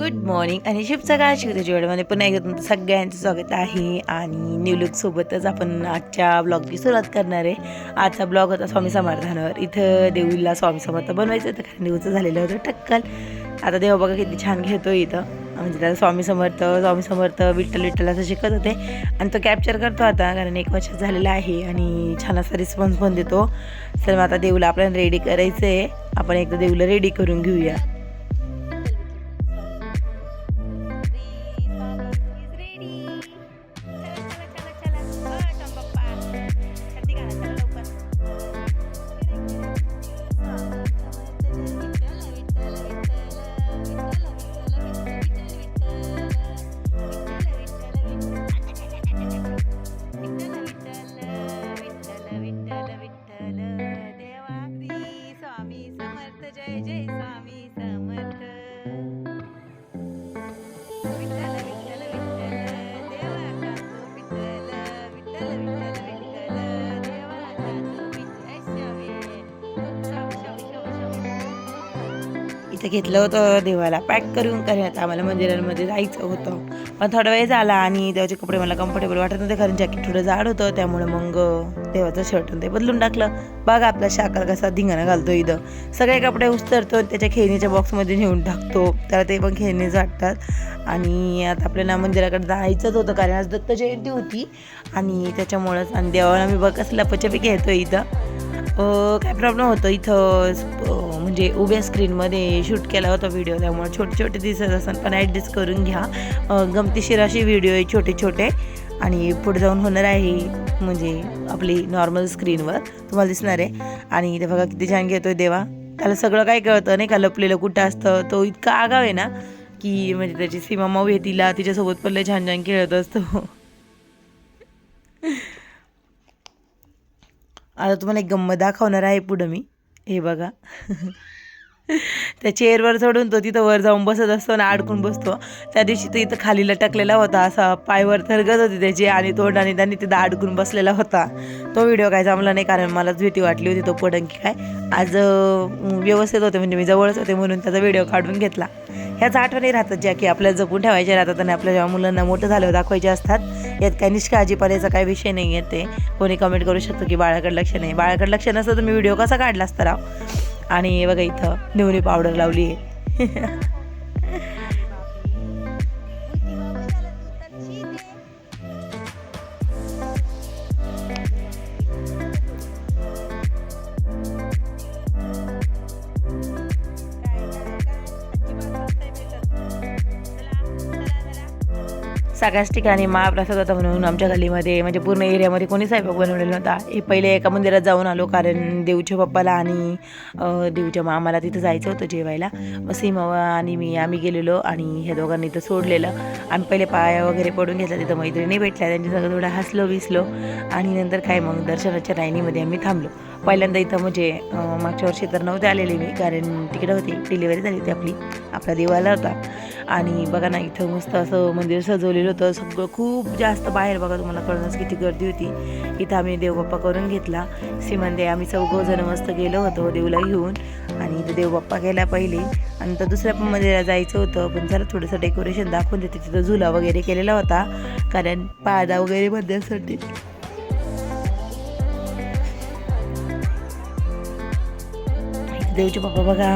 Good morning आणि शिवचा काय शिवच्या जेवढ्यामध्ये पुन्हा एकदा तुमचं सगळ्यांचं स्वागत आहे. आणि न्यू लुकसोबतच आपण आजच्या ब्लॉगची सुरुवात करणार आहे. आजचा ब्लॉग होता स्वामी समर्थांवर. इथं देवीला स्वामी समर्थ बनवायचं होतं. कारण देऊचं झालेलं होतं टक्कल. आता देव बघा किती छान घेतो इथं. म्हणजे त्याला स्वामी समर्थ स्वामी समर्थ विठ्ठल विठ्ठल असं शिकत होते. आणि तो कॅप्चर करतो आता कारण एक वर्ष झालेला आहे. आणि छान असा रिस्पॉन्स पण देतो. तर मग आता देऊला आपल्याला रेडी करायचं आहे आपण एकदा देऊला रेडी करून घेऊया. ते घेतलं होतं देवाला. पॅक करून करण्यात आम्हाला मंदिरांमध्ये जायचं होतं. पण थोडा वेळ झाला आणि देवाचे कपडे मला कम्फर्टेबल वाटत नव्हते कारण जॅकेट थोडं जाड होतं. त्यामुळे मग देवाचं शर्ट ते बदलून टाकलं. बघा आपला शाखा कसा धिंगाणा घालतो इथं. सगळे कपडे उचतरतो त्याच्या खेळणीच्या बॉक्समध्ये नेऊन टाकतो. त्याला ते पण खेळणीच वाटतात आणि आता आपल्याला मंदिराकडे जायचंच होतं कारण आज दत्त जयंती होती. आणि त्याच्यामुळंच आणि देवाला मी बघ कसला पचपी घेतो इथं. काय प्रॉब्लेम होतो इथं? म्हणजे उभ्या स्क्रीनमध्ये शूट केला होता व्हिडिओ त्यामुळे छोटे छोटे दिसत असतात पण ॲडजस्ट करून घ्या. गमतीशीर असे व्हिडिओ आहे छोटे छोटे. आणि पुढे जाऊन होणार आहे म्हणजे आपली नॉर्मल स्क्रीनवर तुम्हाला दिसणार आहे. आणि ते बघा किती छान घेतोय देवा. त्याला सगळं काय कळतं नाही का? लपलेलं कुठं असतं? तो इतका आगाव आहे ना की म्हणजे त्याची सीमा माऊ आहे तिला. तिच्यासोबत पण लय छान छान खेळत असतो. आता तुम्हाला एक गंमत दाखवणार आहे पुढं मी. हे बघा. त्या चेअरवर चढून तो तिथं वर जाऊन बसत असतो आणि अडकून बसतो. त्या दिवशी तो इथं खाली लटकलेला होता. असा पायवर थरगत होती त्याची आणि तोंडाने त्यांनी तिथं अडकून बसलेला होता. तो व्हिडिओ काय जमला नाही कारण मलाच भीती वाटली होती तो पडंकी काय. आज व्यवस्थित होते म्हणजे मी जवळच होते म्हणून त्याचा व्हिडिओ काढून घेतला. ह्याच आठवणी राहतात ज्या की आपल्याला जपून ठेवायच्या राहतात आणि आपल्या जेव्हा मुलांना मोठं झालं दाखवायचे असतात. यात काही निष्काळजीपणाचा काही विषय नाही आहे ते. कोणी कमेंट करू शकतो की बाळाकडे लक्ष नाही. बाळाकडे लक्ष नसतं तुम्ही व्हिडिओ कसा काढला असता राव आणि बघा इथं निवरी पावडर लावली आहे सगळ्याच ठिकाणी महाप्रसाद होता म्हणून आमच्या गल्लीमध्ये म्हणजे पूर्ण एरियामध्ये कोणी साहेब बनवलेला नव्हता. हे पहिले एका मंदिरात जाऊन आलो कारण देऊच्या पप्पाला आणि अं, देऊच्या मामाला तिथं जायचं होतं जेवायला. मग सीमा आणि मी आम्ही गेलेलो आणि ह्या दोघांनी इथं सोडलेलं. आम्ही पहिले पाया वगैरे पडून घेतला तिथं मैत्रिणी भेटल्या त्यांच्या सगळं थोडं हसलो विसलो आणि नंतर काय मग दर्शनाच्या लाईनीमध्ये आम्ही थांबलो. पहिल्यांदा इथं म्हणजे मागच्या वर्षी तर नव्हते आलेले मी कारण तिकडे होती डिलिव्हरी झाली होती आपली आपला देवाला होता. आणि बघा ना इथं मस्त असं मंदिर सजवलेलं होतं सगळं खूप जास्त बाहेर बघा तुम्हाला कळणंच किती गर्दी होती. इथं आम्ही देवबाप्पा करून घेतला. श्रीमंदे आम्ही चौघं जण मस्त गेलो होतो देवला घेऊन. आणि इथं देवबाप्पा गेला पहिले. आणि तर दुसऱ्या पण मंदिराला जायचं होतं पण जरा थोडंसं डेकोरेशन दाखवून देते. तिथं झुला वगैरे केलेला होता. कारण पादा वगैरे बदलण्यासाठी देवचे बाबा बघा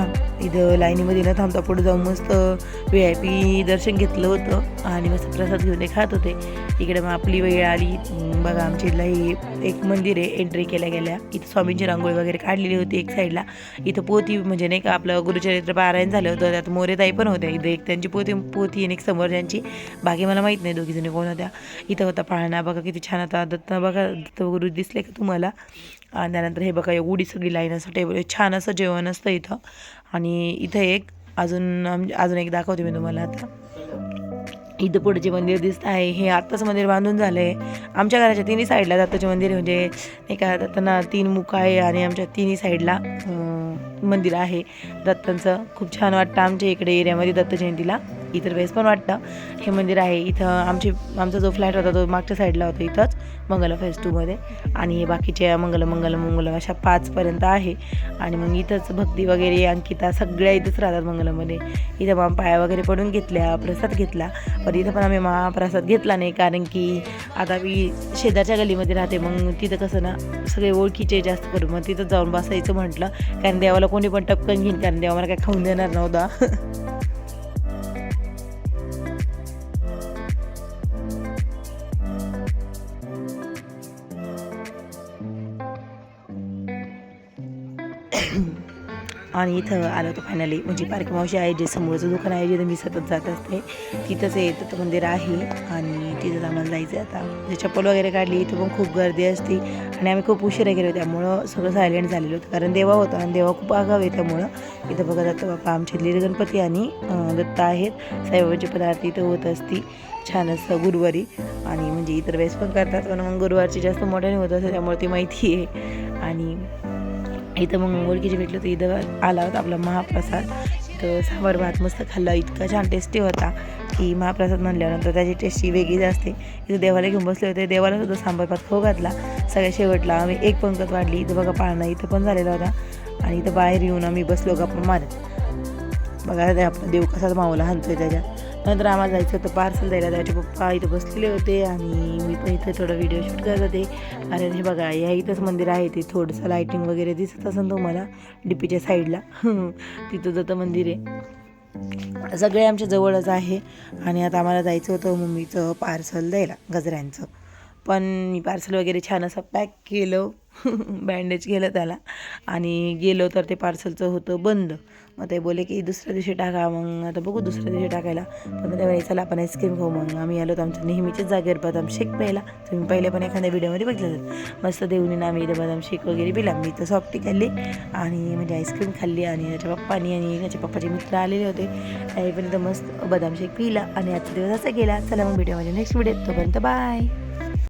इथं लाईनीमध्ये न थांबता पुढे जाऊन मस्त व्ही आय पी दर्शन घेतलं होतं आणि मस्त प्रसाद घेऊन ते खात होते. इकडे मग आपली वेळ आली. बघा आमच्या इथला ही एक मंदिर आहे एंट्री केल्या गेल्या. इथं स्वामींची रांगोळी वगैरे काढलेली होती एक साईडला इथं पोथी म्हणजे नाही का आपलं गुरुचरित्र पारायण झालं होतं. त्यात मोरेताई पण होत्या. इथं एक त्यांची पोथी पोथी आणि एक समोर त्यांची. बाकी मला माहीत नाही दोघीजणी कोण होत्या. इथं होता पाळणा. बघा किती छान होता दत्त बघा दत्तगुरु दिसले का तुम्हाला? त्यानंतर हे बघा एवढी सगळी लाईन असं टेबल छान असं जेवण असतं इथं. आणि इथं एक अजून आम- अजून एक दाखवते मी तुम्हाला आता. इथं पुढचे मंदिर दिसत आहे हे आत्ताच मंदिर बांधून झालं आहे आमच्या घराच्या तिन्ही साईडला दत्ताचे मंदिर म्हणजे नाही का दत्तांना तीन मुख आहे आणि आमच्या तिन्ही साईडला मंदिर आहे. दत्तांचं खूप छान वाटतं आमच्या इकडे एरियामध्ये दत्त जयंतीला. इतर वेळेस पण वाटतं. हे मंदिर आहे. इथं आमचे आमचा जो फ्लॅट होता तो मागच्या साईडला होता इथंच. मंगल फेज टूमध्ये आणि हे बाकीच्या मंगल मंगल मंगल अशा पाचपर्यंत आहे. आणि मग इथंच भक्ती वगैरे अंकिता सगळ्या इथंच राहतात मंगलमध्ये. इथं मग पाया वगैरे पडून घेतल्या प्रसाद घेतला. पण इथं पण आम्ही महाप्रसाद घेतला नाही. कारण की आता मी शेजारच्या गलीमध्ये राहते. मग तिथं कसं ना सगळे ओळखीचे जास्त करून. मग तिथं जाऊन बसायचं म्हटलं. कारण देवाला कोणी पण टपकन घेईन. कारण देवा मला काय खाऊन देणार नव्हता. आणि इथं आलं होतं फायनली म्हणजे पारखी मावशी आहे जे समोरचं दुकान आहे जिथं मी सतत जात असते. तिथंच आहे तर मंदिर आहे. आणि तिथंच आम्हाला जायचं आहे आता. जे चप्पल वगैरे काढली इथं पण खूप गर्दी असते. आणि आम्ही खूप उशिरा गेलो त्यामुळं सगळं सायलेंट झालेलं होतं. कारण देवा होता आणि देवा खूप आगाव आहे त्यामुळं. इथं बघत आता बाप्पा आमचे लिर गणपती आणि अं, दत्त आहेत. साईबाबाचे पदार्थ इथं होत असती. छान असतं गुरुवारी. आणि म्हणजे इतर वेळेस पण करतात पण मग गुरुवारची जास्त मोठ्याने होत असते त्यामुळे ती माहिती आहे. आणि इथं मग ओळखीचे भेटलं तर इथं आला होता आपला महाप्रसाद. तर सावर भात मस्त खाल्ला इतका छान टेस्टी होता की महाप्रसाद म्हणल्यानंतर त्याची टेस्टी वेगळीच असते. इथं देवाला घेऊन बसले होते देवाला सुद्धा सांबार भात खाऊ घातला. सगळ्या शेवटला आम्ही एक पंगत वाढली. इथं बघा पाळणा इथं पण झालेला होता. आणि इथं बाहेर येऊन आम्ही बसलो गप्पा मारत. बघा ते आपला देव कसाच मावला हाणतोय त्याच्यात नंतर आम्हाला जायचं होतं पार्सल द्यायला. त्याचे पप्पा इथं बसलेले होते आणि मी पण इथं थोडं व्हिडिओ शूट करत होते. आणि हे बघा या इथंच मंदिर आहे. ते थोडंसं लायटिंग वगैरे दिसत असेल तुम्हाला डीपीच्या साईडला तिथं जातं मंदिर आहे. सगळे आमच्या जवळच आहे. आणि आता आम्हाला जायचं होतं मम्मीचं पार्सल द्यायला गजऱ्यांचं. पण मी पार्सल वगैरे छान असं पॅक केलं. बँडेज केलं त्याला. आणि गेलो तर ते पार्सलचं होतं बंद. मग ते बोले की दुसऱ्या दिवशी टाका. मग आता बघू दुसऱ्या दिवशी टाकायला. पण त्यावेळी चला आपण आईस्क्रीम खाऊ. मग आम्ही आलो तर आमच्या नेहमीच्याच जागेवर बदाम शेक प्यायला. तुम्ही पहिले पण एखाद्या व्हिडिओमध्ये बघितलं असेल. मस्त देऊन आम्ही इथं बदाम शेक वगैरे पिला. मी तर सॉफ्टी खाल्ली. आणि म्हणजे आईस्क्रीम खाल्ली. आणि त्याच्या पप्पानी आणि त्याच्या पप्पाचे मित्र आलेले होते. त्यावेळी पण इथं मस्त बदाम शेक पिला. आणि आजचा दिवस असा गेला. चला मग व्हिडिओमध्ये माझ्या नेक्स्ट व्हिडिओ तोपर्यंत बाय